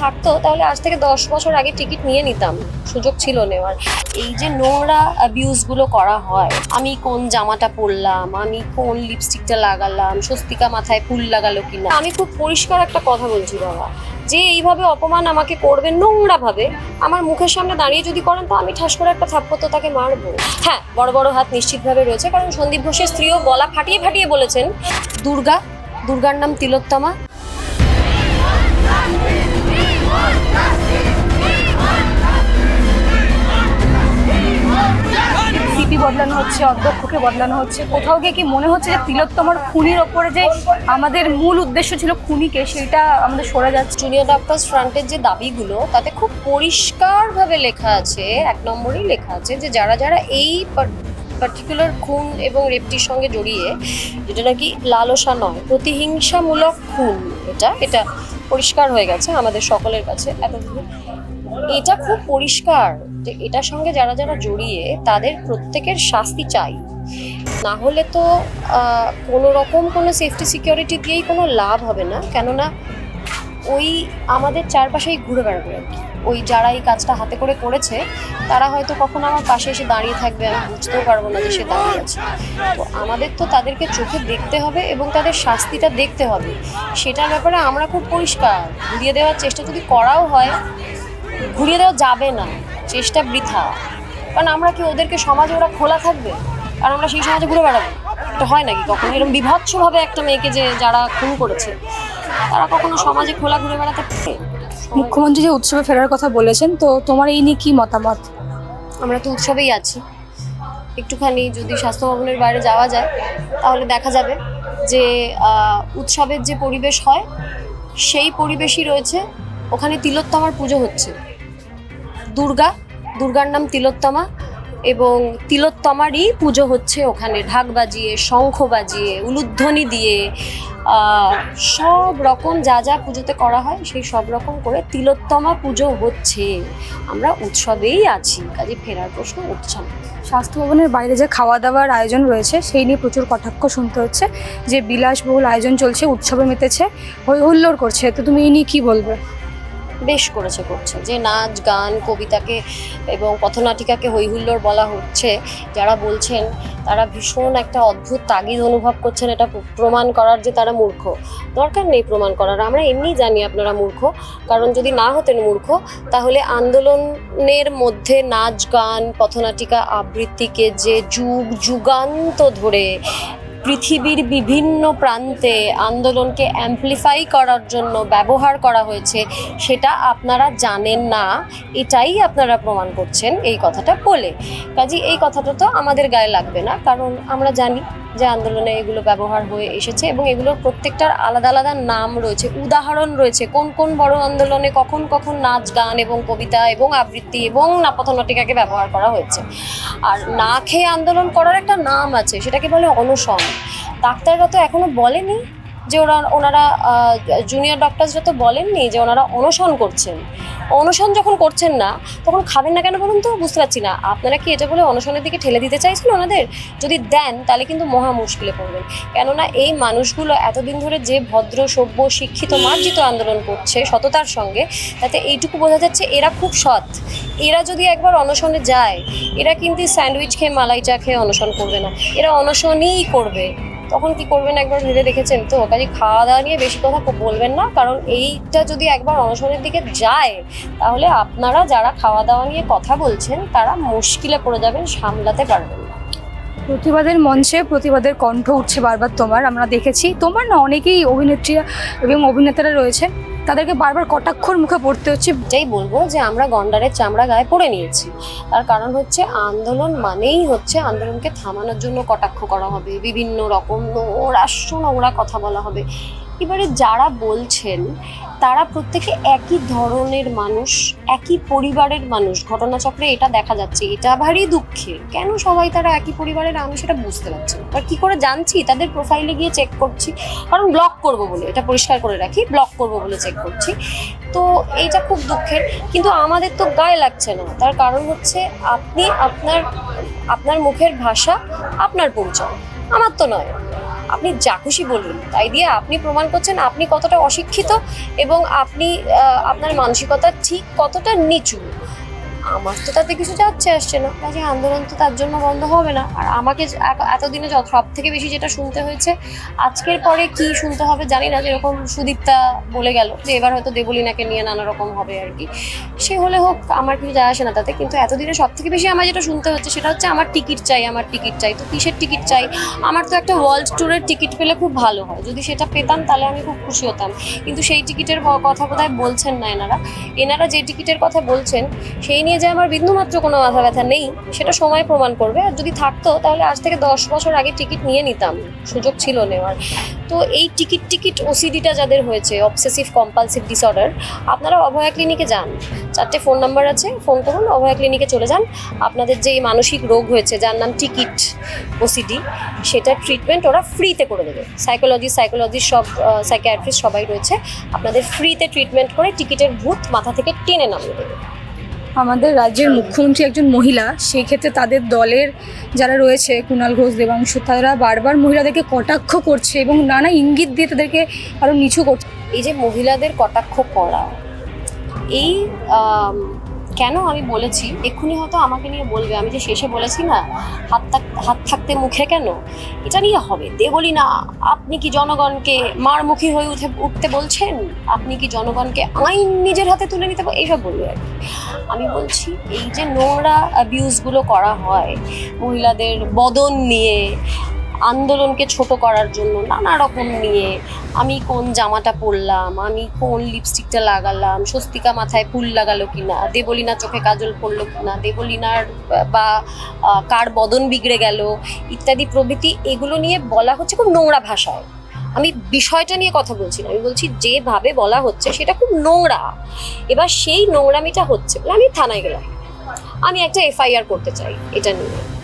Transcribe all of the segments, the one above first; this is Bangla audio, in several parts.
থাকতো, তাহলে আজ থেকে দশ বছর আগে টিকিট নিয়ে নিতাম। সুযোগ ছিল নেওয়ার। এই যে নোংরা অ্যাবিউজগুলো করা হয়, আমি কোন জামাটা পরলাম, আমি কোন লিপস্টিকটা লাগালাম, স্বস্তিকা মাথায় ফুল লাগালো কিনা? আমি খুব পরিষ্কার একটা কথা বলছি, বাবা। যে এইভাবে অপমান আমাকে করবেন নোংরা ভাবে আমার মুখের সামনে দাঁড়িয়ে যদি করেন, তো আমি ঠাস করে একটা থাপ্পড় তো তাকে মারবো। হ্যাঁ বড় বড় হাত নিশ্চিতভাবে রয়েছে, কারণ সন্দীপ ঘোষের স্ত্রীও গলা ফাটিয়ে ফাটিয়ে বলেছেন, দুর্গা, দুর্গার নাম তিলোত্তমা বদলানো হচ্ছে, অধ্যক্ষকে বদলানো হচ্ছে। কোথাও গিয়ে কি মনে হচ্ছে যে তিলোত্তমার খুনির ওপরে যে আমাদের মূল উদ্দেশ্য ছিল খুনিকে, সেটা আমাদের সরে যাচ্ছে? জুনিয়র ডাক্তার্স ফ্রন্টের যে দাবিগুলো, তাতে খুব পরিষ্কারভাবে লেখা আছে, এক নম্বরেই লেখা আছে যে যারা যারা এই পার্টিকুলার খুন এবং রেপটির সঙ্গে জড়িয়ে, যেটা নাকি লালসা নয়, প্রতিহিংসামূলক খুন, এটা এটা পরিষ্কার হয়ে গেছে আমাদের সকলের কাছে। এতদিন এটা খুব পরিষ্কার যে এটার সঙ্গে যারা যারা জড়িয়ে তাদের প্রত্যেকের শাস্তি চাই। না হলে তো কোনো রকম কোনো সেফটি সিকিউরিটি দিয়েই কোনো লাভ হবে না। কেননা ওই আমাদের চারপাশেই ঘুরে বেড়াবে আর কি। ওই যারা এই কাজটা হাতে করে করেছে, তারা হয়তো কখনো আমার পাশে এসে দাঁড়িয়ে থাকবে, আমি বুঝতেও পারব না যে সে দাঁড়িয়ে আছে। তো আমাদের তো তাদেরকে চোখে দেখতে হবে এবং তাদের শাস্তিটা দেখতে হবে। সেটার ব্যাপারে আমরা খুব পরিষ্কার। ঘুরিয়ে দেওয়ার চেষ্টা যদি করাও হয়, ঘুরিয়ে দেওয়া যাবে না। চেষ্টা বৃথা। কারণ আমরা কি ওদেরকে সমাজে ওরা খোলা থাকবে? আর আমরা সেই সমাজে ঘুরে বেড়াবো? এটা হয় নাকি কখনো? এরকম বিভৎসভাবে একটা মেয়েকে যে যারা খুন করেছে তারা কখনো সমাজে খোলা ঘুরে বেড়াতে পারে? মুখ্যমন্ত্রী যে উৎসবে ফেরার কথা বলেছেন তো তোমার এই নিয়ে কি মতামত? আমরা তো উৎসবেই আছি। একটুখানি যদি স্বাস্থ্য ভবনের বাইরে যাওয়া যায় তাহলে দেখা যাবে যে উৎসবের যে পরিবেশ হয় সেই পরিবেশই রয়েছে। ওখানে তিলোত্তমার পুজো হচ্ছে। দুর্গা, দুর্গার নাম তিলোত্তমা এবং তিলোত্তমারই পুজো হচ্ছে ওখানে। ঢাক বাজিয়ে, শঙ্খ বাজিয়ে, উলুধ্বনি দিয়ে সব রকম যা যা পুজোতে করা হয় সেই সব রকম করে তিলোত্তমা পুজো হচ্ছে। আমরা উৎসবেই আছি, কাজে ফেরার প্রশ্ন উঠছে না। স্বাস্থ্য ভবনের বাইরে যে খাওয়া দাওয়ার আয়োজন রয়েছে, সেই নিয়ে প্রচুর কটাক্ষ শুনতে হচ্ছে যে বিলাসবহুল আয়োজন চলছে, উৎসবে মেতেছে হই হুল্লোড় করছে। তো তুমি এই নিয়ে কী বলবে? বেশ করেছে, করছে। যে নাচ, গান, কবিতাকে এবং পথনাটিকাকে হৈহুল্লোড় বলা হচ্ছে, যারা বলছেন তারা ভীষণ একটা অদ্ভুত তাগিদ অনুভব করছেন, এটা প্রমাণ করার যে তারা মূর্খ। দরকার নেই প্রমাণ করার, আমরা এমনিই জানি আপনারা মূর্খ, কারণ যদি না হতেন মূর্খ, তাহলে আন্দোলনের মধ্যে নাচ, গান পথনাটিকা আবৃত্তিকে যে যুগ, যুগান্ত ধরে পৃথিবীর বিভিন্ন প্রান্তে আন্দোলনকে অ্যাম্পলিফাই করার জন্য ব্যবহার করা হয়েছে, সেটা আপনারা জানেন না। এটাই আপনারা প্রমাণ করছেন এই কথাটা বলে। কাজে এই কথাটা তো আমাদের গায়ে লাগবে না, কারণ আমরা জানি যে আন্দোলনে এগুলো ব্যবহার হয়ে এসেছে এবং এগুলোর প্রত্যেকটার আলাদা আলাদা নাম রয়েছে, উদাহরণ রয়েছে, কোন কোন বড় আন্দোলনে কখন কখন নাচ, গান এবং কবিতা এবং আবৃত্তি এবং নাপথনাটিকাকে ব্যবহার করা হয়েছে। আর না খেয়ে আন্দোলন করার একটা নাম আছে, সেটাকে বলে অনশন। ডাক্তাররা তো এখনও বলেনি যে ওরা, ওনারা জুনিয়র ডক্টরসরা তো বলেননি যে ওনারা অনশন করছেন। অনশন যখন করছেন না, তখন খাবেন না কেন বলুন তো? বুঝতে পারছি না। আপনারা কি এটা বলে অনশনের দিকে ঠেলে দিতে চাইছেন ওনাদের? যদি দেন, তাহলে কিন্তু মহা মুশকিলে পড়বেন। কেননা এই মানুষগুলো এতদিন ধরে যে ভদ্র, সভ্য, শিক্ষিত, মার্জিত আন্দোলন করছে সততার সঙ্গে, তাতে এইটুকু বোঝা যাচ্ছে এরা খুব সৎ। এরা যদি একবার অনশনে যায়, এরা কিন্তু স্যান্ডউইচ খেয়ে মালাই চা খেয়ে অনশন করবে না। এরা অনশনই করবে। তখন কি করবেন একবার ভেবে দেখেছেন? তো কাজে খাওয়া দাওয়া নিয়ে বেশি কথা বলবেন না, কারণ এইটা যদি একবার অনশনের দিকে যায়, তাহলে আপনারা যারা খাওয়া দাওয়া নিয়ে কথা বলছেন, তারা মুশকিলে পড়ে যাবেন, সামলাতে পারবেন না। প্রতিবাদের মঞ্চে প্রতিবাদের কণ্ঠ উঠছে বারবার তোমার, আমরা দেখেছি। তোমার না অনেকেই অভিনেত্রী এবং অভিনেতারা রয়েছেন। তাদেরকে বারবার কটাক্ষর মুখে পড়তে হচ্ছে। যাই বলব যে আমরা গন্ডারের চামড়া গায়ে পড়ে নিয়েছি। তার কারণ হচ্ছে আন্দোলন মানেই হচ্ছে আন্দোলনকে থামানোর জন্য কটাক্ষ করা হবে। বিভিন্ন রকম নোংরাস্য নোংরা কথা বলা হবে। এবারে যারা বলছেন, তারা প্রত্যেকে একই ধরনের মানুষ, একই পরিবারের মানুষ। ঘটনাচক্রে এটা দেখা যাচ্ছে, এটা ভারী দুঃখের কেন সবাই তারা একই পরিবারের? আমি সেটা বুঝতে পারছি না। আর কি করে জানছি? তাদের প্রোফাইলে গিয়ে চেক করছি। কারণ ব্লক করব বলে, এটা পরিষ্কার করে রাখি ব্লক করব বলে চেক করছি। তো এইটা খুব দুঃখের। কিন্তু আমাদের তো গায়ে লাগছে না। তার কারণ হচ্ছে আপনি আপনার আপনার মুখের ভাষা, আপনার পরিচয়। আমার তো নয়। আপনি যা খুশি বলুন। তাই দিয়ে আপনি প্রমাণ করছেন আপনি কতটা অশিক্ষিত এবং আপনি আপনার মানসিকতা ঠিক কতটা নিচু। আমার তো তাতে কিছু যাচ্ছে আসছে না। কাজে আন্দোলন তো তার জন্য বন্ধ হবে না। আর আমাকে এতদিনে যত সব থেকে বেশি যেটা শুনতে হয়েছে, আজকের পরে কি শুনতে হবে জানি না, যেরকম সুদীপ্তা বলে গেল যে এবার হয়তো দেবলিনাকে নিয়ে নানা রকম হবে আর কি। সে হলে হোক, আমার কিছু যায় আসে না তাতে, কিন্তু এতদিনে সব থেকে বেশি আমার যেটা শুনতে হচ্ছে সেটা হচ্ছে আমার টিকিট চাই, আমার টিকিট চাই। তো কিসের টিকিট চাই? আমার তো একটা ওয়ার্ল্ড ট্যুরের টিকিট পেলে খুব ভালো হয়। যদি সেটা পেতাম তাহলে আমি খুব খুশি হতাম। কিন্তু সেই টিকিটের কথা বোধহয় বলছেন না এনারা। এনারা যে টিকিটের কথা বলছেন, সেই নিয়ে যে আমার বিন্দুমাত্র কোনো মাথা ব্যথা নেই, সেটা সময় প্রমাণ করবে। আর যদি থাকতো, তাহলে আজ থেকে দশ বছর আগে টিকিট নিয়ে নিতাম। সুযোগ ছিল নেওয়ার। তো এই টিকিট টিকিট ওসিডিটা যাদের হয়েছে অবসেসিভ কম্পালসিভ ডিসঅর্ডার আপনারা অভয়া ক্লিনিকে যান। চারটে ফোন নাম্বার আছে ফোন করুন, অভয়া ক্লিনিকে চলে যান। আপনাদের যে এই মানসিক রোগ হয়েছে, যার নাম টিকিট ওসিডি সেটার ট্রিটমেন্ট ওরা ফ্রিতে করে দেবে। সাইকোলজি সাইকোলজি সব সাইকিয়াট্রিস্ট সবাই রয়েছে। আপনাদের ফ্রিতে ট্রিটমেন্ট করে টিকিটের ভূত মাথা থেকে টেনে নামিয়ে দেবে। আমাদের রাজ্যের মুখ্যমন্ত্রী একজন মহিলা সেই ক্ষেত্রে তাদের দলের যারা রয়েছে কুণাল ঘোষ, দেবাংশু, তারা বারবার মহিলাদেরকে কটাক্ষ করছে এবং নানা ইঙ্গিত দিয়ে তাদেরকে আরও নিচু করছে। এই যে মহিলাদের কটাক্ষ করা, এই কেন আমি বলেছি? এক্ষুনি হয়তো আমাকে নিয়ে বলবে। আমি যে শেষে বলেছি না, হাত হাত থাকতে মুখে কেন? এটা নিয়ে হবে। দে বলি না, আপনি কি জনগণকে মার মারমুখী হয়ে উঠে, উঠতে বলছেন? আপনি কি জনগণকে আইন নিজের হাতে তুলে নিতে এইসব বলবে আর। আমি বলছি, এই যে নোংরা অ্যাবিউজগুলো করা হয়, মহিলাদের বদন নিয়ে আন্দোলনকে ছোট করার জন্য নানা রকম নিয়ে আমি কোন জামাটা পরলাম, আমি কোন লিপস্টিকটা লাগালাম, স্বস্তিকা মাথায় ফুল লাগালো কিনা, দেবলিনা চোখে কাজল পড়ল কিনা, দেবলিনার বা কার বদন বিগড়ে গেল ইত্যাদি প্রভৃতি এগুলো নিয়ে বলা হচ্ছে খুব নোংরা ভাষায়। আমি বিষয়টা নিয়ে কথা বলছি না, আমি বলছি যেভাবে বলা হচ্ছে সেটা খুব নোংরা। এবার সেই নোংরামিটা হচ্ছে বলে আমি থানায় গেলাম। আমি একটা এফআইআর করতে চাই এটা নিয়ে।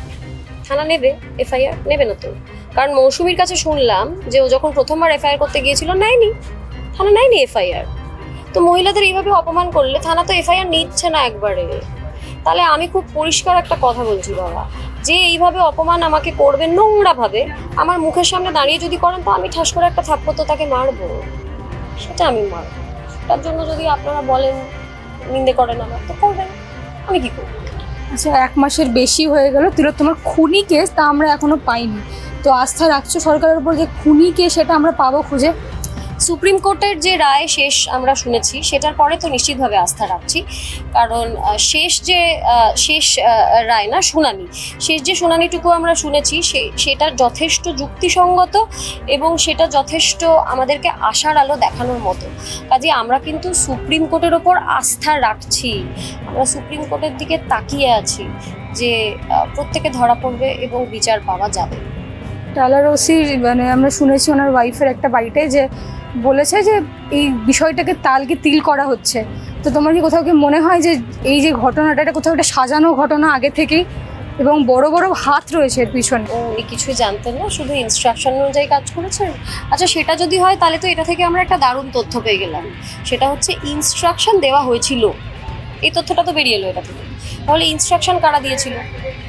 থানা নেবে, এফআইআর নেবে না তো কারণ মৌসুমীর কাছে শুনলাম যে ও যখন প্রথমবার এফআইআর করতে গিয়েছিল, নেয়নি। থানা নেয়নি এফআইআর। তো মহিলাদের এইভাবে অপমান করলে থানা তো এফআইআর নিচ্ছে না একবারে। তাহলে আমি খুব পরিষ্কার একটা কথা বলছি বাবা। যে এইভাবে অপমান আমাকে করবে নোংরাভাবে, আমার মুখের সামনে দাঁড়িয়ে যদি করেন, তো আমি ঠাস করে একটা থাপ্পড় তো তাকে মারবো। সেটা আমি মারবো। তার জন্য যদি আপনারা বলেন, নিন্দে করেন আমার তো করবেন। আমি কি করব? আচ্ছা এক মাসের বেশি হয়ে গেল। তিলোত্তমার খুনি কেস তা আমরা এখনও পাইনি। তো আস্থা রাখছো সরকারের উপর যে খুনি কেস সেটা আমরা পাবো খুঁজে? সুপ্রিম কোর্টের যে রায় শেষ আমরা শুনেছি, সেটার পরে তো নিশ্চিতভাবে আস্থা রাখছি। কারণ শেষ যে শেষ রায় না, শুনানি, শেষ যে শুনানিটুকু আমরা শুনেছি, সে- সেটা যথেষ্ট যুক্তিসঙ্গত এবং সেটা যথেষ্ট আমাদেরকে আশার আলো দেখানোর মতো। কাজে আমরা কিন্তু সুপ্রিম কোর্টের ওপর আস্থা রাখছি। আমরা সুপ্রিম কোর্টের দিকে তাকিয়ে আছি যে প্রত্যেকে ধরা পড়বে এবং বিচার পাওয়া যাবে। টালার ওসির মানে আমরা শুনেছি ওনার ওয়াইফের একটা বাড়িতে যে বলেছে যে এই বিষয়টাকে তালকে তিল করা হচ্ছে। তো তোমার কি কোথাও কি মনে হয় যে এই যে ঘটনাটা, এটা কোথাও একটা সাজানো ঘটনা আগে থেকেই? এবং বড় বড় হাত রয়েছে এর পিছনে। উনি কিছুই জানতেন না শুধু ইনস্ট্রাকশন অনুযায়ী কাজ করেছেন আচ্ছা সেটা যদি হয়, তাহলে তো এটা থেকে আমরা একটা দারুণ তথ্য পেয়ে গেলাম। সেটা হচ্ছে ইনস্ট্রাকশন দেওয়া হয়েছিল। এই তথ্যটা তো বেরিয়ে এলো এটা থেকে। তাহলে ইনস্ট্রাকশন কারা দিয়েছিল?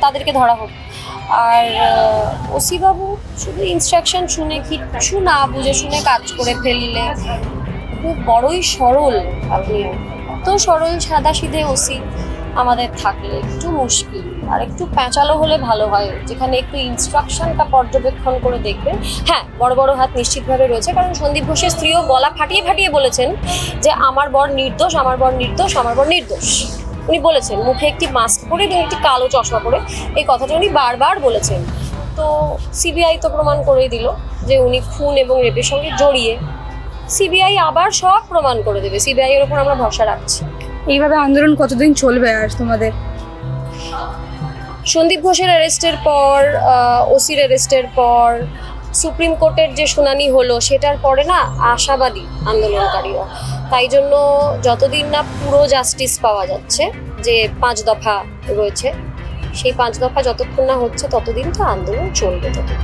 তাদেরকে ধরা হোক। আর ওসিবাবু, শুধু ইনস্ট্রাকশন শুনে কিচ্ছু না বুঝে শুনে কাজ করে ফেললে খুব বড়ই সরল আপনি। তো সরল সাদা সিধে ওসি। আমাদের থাকলে একটু মুশকিল, আর একটু প্যাঁচালো হলে ভালো হয়, যেখানে একটু ইনস্ট্রাকশনটা পর্যবেক্ষণ করে দেখবেন হ্যাঁ বড় বড় হাত নিশ্চিতভাবে রয়েছে, কারণ সন্দীপ ঘোষের স্ত্রীও গলা ফাটিয়ে ফাটিয়ে বলেছেন যে, আমার বর নির্দোষ, আমার বর নির্দোষ, আমার বর নির্দোষ। উনি বলেছেন, মুখে একটি মাস্ক পরে এবং একটি কালো চশমা পরে। এই কথাটা উনি বারবার বলেছেন। তো সিবিআই তো প্রমাণ করেই দিল যে, উনি খুন এবং রেপের সঙ্গে জড়িয়ে সিবিআই আবার সব প্রমাণ করে দেবে। সিবিআই এর উপর আমরা ভরসা রাখছি। এইভাবে আন্দোলন কতদিন চলবে আর তোমাদের? সন্দীপ ঘোষের অ্যারেস্টের পর ওসির অ্যারেস্টের পর, সুপ্রিম কোর্টের যে শুনানি হলো, সেটার পরে না আশাবাদী আন্দোলনকারীরা। তাই জন্য যতদিন না পুরো জাস্টিস পাওয়া যাচ্ছে, যে পাঁচ দফা রয়েছে, সেই পাঁচ দফা যতক্ষণ না হচ্ছে, ততদিন তো আন্দোলন চলবে ততদিন